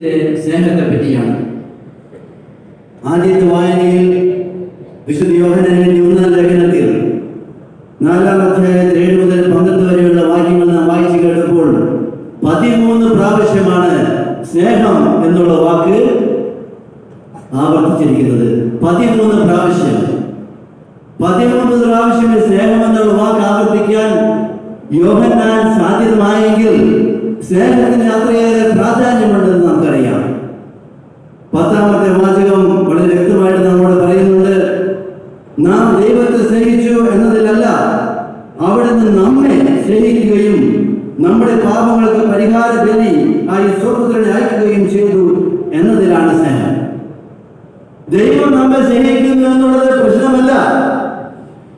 സ്നേഹത്തെ പറ്റിയാണ്. ആദ്യത്തെ വായനയിൽ വിശുദ്ധ യോഹനന്റെ ഒന്നാം ലേഖനത്തിൽ നാലാം അധ്യായത്തിൽ ഏഴ് മുതൽ പന്ത്രണ്ട് വരെയുള്ള വാക്യങ്ങൾ നാം വായിച്ചു കേട്ടപ്പോൾ പതിമൂന്ന് പ്രാവശ്യമാണ് സ്നേഹം എന്നുള്ള വാക്ക് ആവർത്തിച്ചിരിക്കുന്നത്. പതിമൂന്ന് പ്രാവശ്യം. പതിമൂന്ന് പ്രാവശ്യം സ്നേഹം എന്നുള്ള വാക്ക് ആവർത്തിക്കാൻ യോഹന്നാൻ സാധ്യമായെങ്കിൽ സ്നേഹത്തിന് അത്രയേറെ പ്രാധാന്യമുണ്ടെന്ന് പാപങ്ങൾക്ക് തന്നെ ആ ആയി സ്വപുത്രനെ അയക്കുകയും ചെയ്തു എന്നതിലാണ് സ്നേഹം. ദൈവം നമ്മെ സ്നേഹിക്കുന്നു എന്നുള്ളത് പ്രശ്നമല്ല.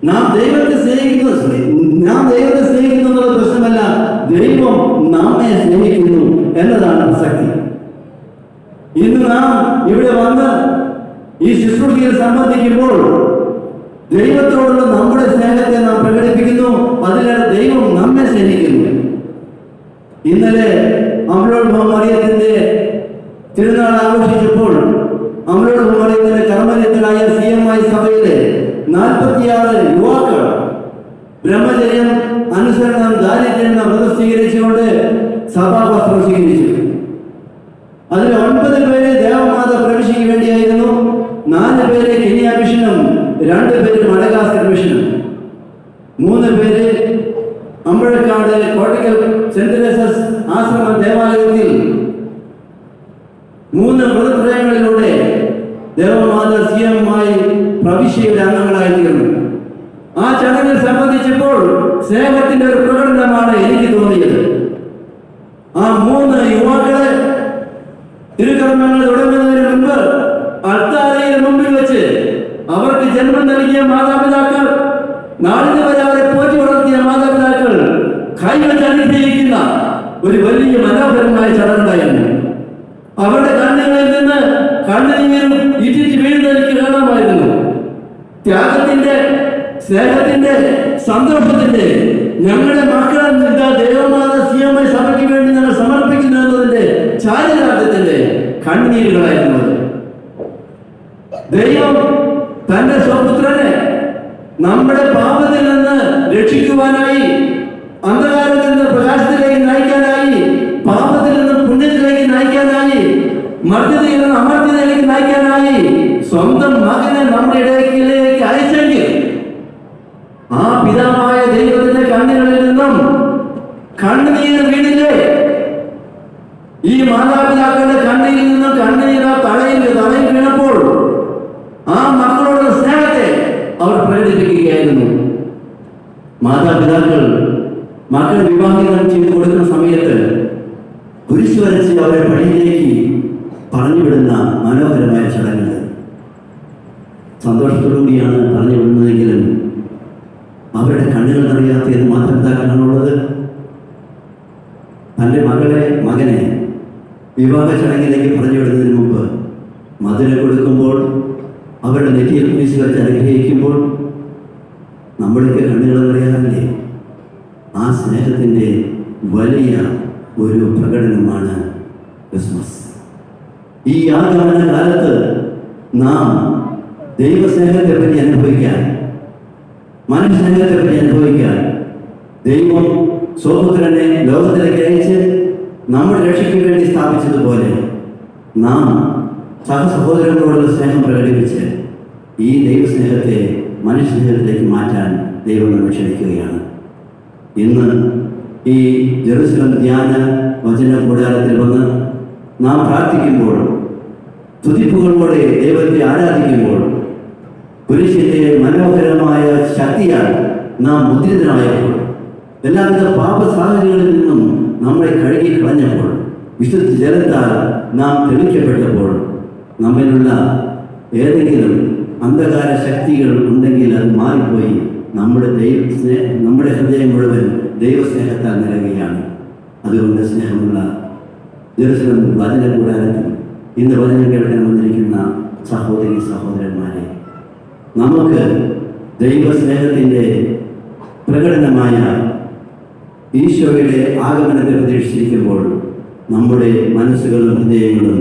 നാം ദൈവത്തെ സ്നേഹിക്കുന്നു നാം ദൈവത്തെ സ്നേഹിക്കുന്നു എന്നുള്ള പ്രശ്നമല്ല. ദൈവം നമ്മെ സ്നേഹിക്കുന്നു എന്നതാണ് പ്രസക്തി. ഇന്ന് നാം ഇവിടെ വന്ന് ഈ ശുശ്രൂഷയിൽ സംബന്ധിക്കുമ്പോൾ ദൈവത്തോടുള്ള നമ്മുടെ സ്നേഹത്തെ നാം പ്രകടിപ്പിക്കുന്നു. അതിലാണ് ദൈവം നമ്മെ സ്നേഹിക്കുന്നു. ഇന്നലെ അമലോട് മറിയത്തിന്റെ തിരുനാൾ ആഘോഷിച്ചപ്പോൾ അമലോട് മറിയത്തിന്റെ കർമ്മരത്തിലായ സി എം ഐ സഭയിലെ നാൽപ്പത്തിയാറ് യുവാക്കൾ ബ്രഹ്മചര്യം അനുസരണം ദാരിദ്ര്യം വ്രതം സ്വീകരിച്ചുകൊണ്ട് സഭാവസ്ത്രം സ്വീകരിച്ചു. അതിൽ ഒൻപത് പേര് ദേവമാത പ്രവിശയ്ക്ക് വേണ്ടിയായിരുന്നു നാല് പേര് കെനിയ മിഷനും രണ്ട് പേര് മഡഗാസ്കർ മിഷനും. മൂന്ന് പേര് അമ്പഴക്കാട് കോട്ടയ്ക്കൽ സെന്റ് ആശ്രമ ദേവാലയത്തിൽ മൂന്ന് മൃതപ്രയങ്ങളിലൂടെ ദേവമാത സി എം ആയി പ്രവിശ്യയുടെ അംഗങ്ങളായി തീർന്നു. ആ ചടങ്ങിൽ സംബന്ധിച്ചപ്പോൾ സ്നേഹത്തിന്റെ ഒരു പ്രകടനമാണ് എനിക്ക് തോന്നിയത്. ആ മൂന്ന് യുവാക്കളെ തിരുക്കർമ്മങ്ങൾ തുടങ്ങുന്നതിന് മുൻപ് അൾത്താരയിൽ മുമ്പിൽ വെച്ച് അവർക്ക് ജന്മം നൽകിയ മാതാപിതാക്കൾ നാളിന് വരെ അവരെ പോറ്റി വളർത്തിയ മാതാപിതാക്കൾ കൈവച്ച് അനുഗ്രഹിക്കുന്ന ഒരു വലിയ മനോഹരമായ ചടങ്ങായിരുന്നു അവരുടെ കണ്ണുകളിൽ നിന്ന് കണ്ണുനീരും ഇറ്റിറ്റ് വീഴുന്ന എനിക്ക് കാണാമായിരുന്നു. ത്യാഗത്തിന്റെ സ്നേഹത്തിന്റെ സന്തോഷത്തിന്റെ ഞങ്ങളുടെ മക്കളെ ഇതാ ദേവമാത സിയമ്മ സഭയ്ക്ക് വേണ്ടി ഞങ്ങൾ സമർപ്പിക്കുന്നു എന്നതിന്റെ ചാരിതാർത്ഥ്യത്തിന്റെ കണ്ണീരുകളായിരുന്നു ദൈവം തന്റെ സ്വപുത്രനെ നമ്മുടെ പാപത്തിൽ നിന്ന് രക്ഷിക്കുവാനായി മർദ്ദതയിൽ നിന്ന് അമർദ്ദതയിലേക്ക് നയിക്കാനായി സ്വന്തം മകനെ നമ്മുടെ ഇടയിലേക്ക് അയച്ചെങ്കിൽ ആ പിതാവായ ദൈവത്തിന്റെ കണ്ണുകളിൽ നിന്നും കണ്ണുനീർ വീണില്ലേ? ഈ മാതാപിതാക്കളുടെ കണ്ണിൽ നിന്നും കണ്ണുനീർ ആ തലയിൽ തലയിൽ വീണപ്പോൾ ആ മക്കളുടെ സ്നേഹത്തെ അവർ പ്രകടിപ്പിക്കുകയായിരുന്നു. മാതാപിതാക്കൾ മക്കൾ വിവാഹങ്ങൾ ചെയ്തു കൊടുക്കുന്ന സമയത്ത് കുരിശു വരച്ച് അവരെ പണിയിലേക്ക് പറഞ്ഞുവിടുന്ന മനോഹരമായ ചടങ്ങുകൾ. സന്തോഷത്തോടുകൂടിയാണ് പറഞ്ഞു വിടുന്നതെങ്കിലും അവരുടെ കണ്ണുകൾ അറിയാത്ത ഏത് മാതാപിതാക്കളാണുള്ളത് തന്റെ മകളെ മകനെ വിവാഹ ചടങ്ങിലേക്ക് പറഞ്ഞു വിടുന്നതിന് മുമ്പ് മധുരം കൊടുക്കുമ്പോൾ അവരുടെ നെറ്റിയിൽ കുരിശ് വെച്ച് അനുഗ്രഹിക്കുമ്പോൾ നമ്മുടെയൊക്കെ കണ്ണുകൾ അറിയാറില്ലേ ആ സ്നേഹത്തിന്റെ വലിയ ഒരു പ്രകടനമാണ് ക്രിസ്മസ്. ഈ ആഗമന കാലത്ത് നാം ദൈവസ്നേഹത്തെ പറ്റി അനുഭവിക്കാൻ മനുഷ്യസ്നേഹത്തെ പറ്റി അനുഭവിക്കാൻ ദൈവം സ്വപുത്രനെ ലോകത്തിലേക്ക് അയച്ച് നമ്മുടെ രക്ഷയ്ക്ക് വേണ്ടി സ്ഥാപിച്ചതുപോലെ നാം സഹസഹോദരങ്ങളോടുള്ള സ്നേഹം പ്രകടിപ്പിച്ച് ഈ ദൈവസ്നേഹത്തെ മനുഷ്യസ്നേഹത്തിലേക്ക് മാറ്റാൻ ദൈവം നമ്മൾ ക്ഷണിക്കുകയാണ്. ഇന്ന് ഈ ജെറുസലം ധ്യാന വചന കൂടാരത്തിൽ വന്ന് നാം പ്രാർത്ഥിക്കുമ്പോൾ തുതിപ്പുകളോടെ ദൈവത്തെ ആരാധിക്കുമ്പോൾ പുരുഷന്റെ മനോഹരമായ ശക്തിയാൽ നാം മുദ്രിതനായപ്പോൾ എല്ലാവിധ പാപ സാഹചര്യങ്ങളിൽ നിന്നും നമ്മളെ കഴുകി കളഞ്ഞപ്പോൾ വിശുദ്ധ ജലത്താൽ നാം തെളിക്കപ്പെട്ടപ്പോൾ നമ്മിലുള്ള ഏതെങ്കിലും അന്ധകാര ശക്തികൾ ഉണ്ടെങ്കിൽ അത് മാറിപ്പോയി നമ്മുടെ ദൈവ സ്നേഹ നമ്മുടെ ഹൃദയം മുഴുവൻ ദൈവസ്നേഹത്താൽ നിറയുകയാണ്. അതുകൊണ്ട് സ്നേഹമുള്ള ജെറുസലം വചന കൂടാരത്തിൽ ഇന്ന് വചനം കേൾക്കാൻ വന്നിരിക്കുന്ന സഹോദരി സഹോദരന്മാരെ നമുക്ക് ദൈവസ്നേഹത്തിന്റെ പ്രകടനമായ ഈശോയുടെ ആഗമനത്തെ പ്രതീക്ഷിച്ചിരിക്കുമ്പോൾ നമ്മുടെ മനസ്സുകളും ഹൃദയങ്ങളും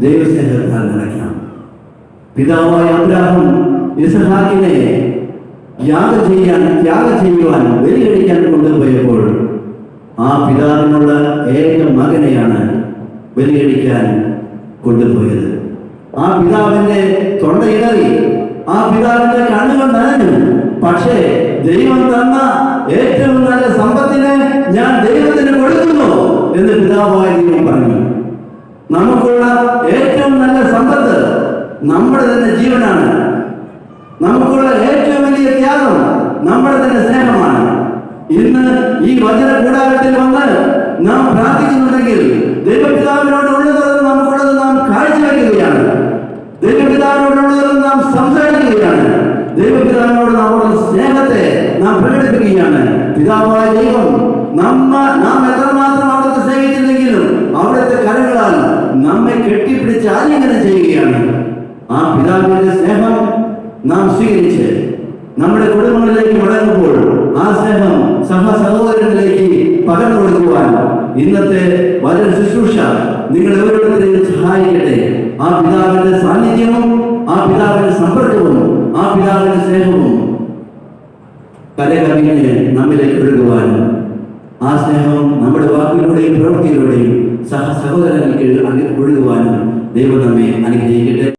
ദൈവസ്നേഹത്താൽ നിറയ്ക്കാം. പിതാവായ അബ്രാഹം ഇസഹാക്കിനെ യാഗം ചെയ്യാൻ ത്യാഗം ചെയ്യുവാൻ വെല്ലുവിളിക്കാൻ കൊണ്ടുപോയപ്പോൾ ആ പിതാവിനുള്ള ഏക മകനെയാണ് ബലികഴിക്കാൻ കൊണ്ടുപോയത്. ആ പിതാവിന്റെ തൊണ്ടയിടറി ആ പിതാവിന്റെ കണ്ണുകൾ നനഞ്ഞു. പക്ഷേ ദൈവം തന്ന ഏറ്റവും നല്ല സമ്പത്തിനെ ഞാൻ ദൈവത്തിന് കൊടുക്കുന്നു എന്ന് പിതാവായ ദൈവം പറഞ്ഞു. നമുക്കുള്ള ഏറ്റവും നല്ല സമ്പത്ത് നമ്മുടെ തന്നെ ജീവനാണ്. നമുക്കുള്ള ഏറ്റവും വലിയ ത്യാഗം നമ്മുടെ തന്നെ സ്നേഹമാണ്. ഇന്ന് ഈ വചന കൂടാരത്തിൽ വന്ന് നാം പ്രാർത്ഥിക്കുന്നുണ്ടെങ്കിൽ നാം പ്രകടിപ്പിക്കുകയാണ് പിതാവായ ദൈവം നമ്മ നാം എത്രമാത്രം അവിടുത്തെ സ്നേഹിച്ചില്ലെങ്കിലും അവിടുത്തെ കരങ്ങളാൽ നമ്മെ കെട്ടിപ്പിടിച്ച് ആലിംഗനം ചെയ്യുകയാണ്. ആ പിതാവിന്റെ സ്നേഹം നാം സ്വീകരിച്ച് നമ്മുടെ കുടുംബങ്ങളിലേക്ക് മടങ്ങുമ്പോൾ ആ സ്നേഹം സഹ സഹോദരങ്ങളിലേക്ക് പകർന്നു കൊടുക്കുവാൻ ഇന്നത്തെ വചന ശുശ്രൂഷ നിങ്ങൾ ഓരോരുത്തരെയും സഹായിക്കട്ടെ. ആ പിതാവിന്റെ സാന്നിധ്യവും ആ പിതാവിന്റെ സമ്പർക്കവും ആ പിതാവിന്റെ സ്നേഹവും കലകവിഞ്ഞ് നമ്മിലേക്ക് ഒഴുകുവാനും ആ സ്നേഹം നമ്മുടെ വാക്കിലൂടെയും പ്രവൃത്തിയിലൂടെയും സഹ സഹോദരങ്ങൾക്ക് ഒഴുകുവാനും ദൈവം നമ്മെ അനുഗ്രഹിക്കട്ടെ.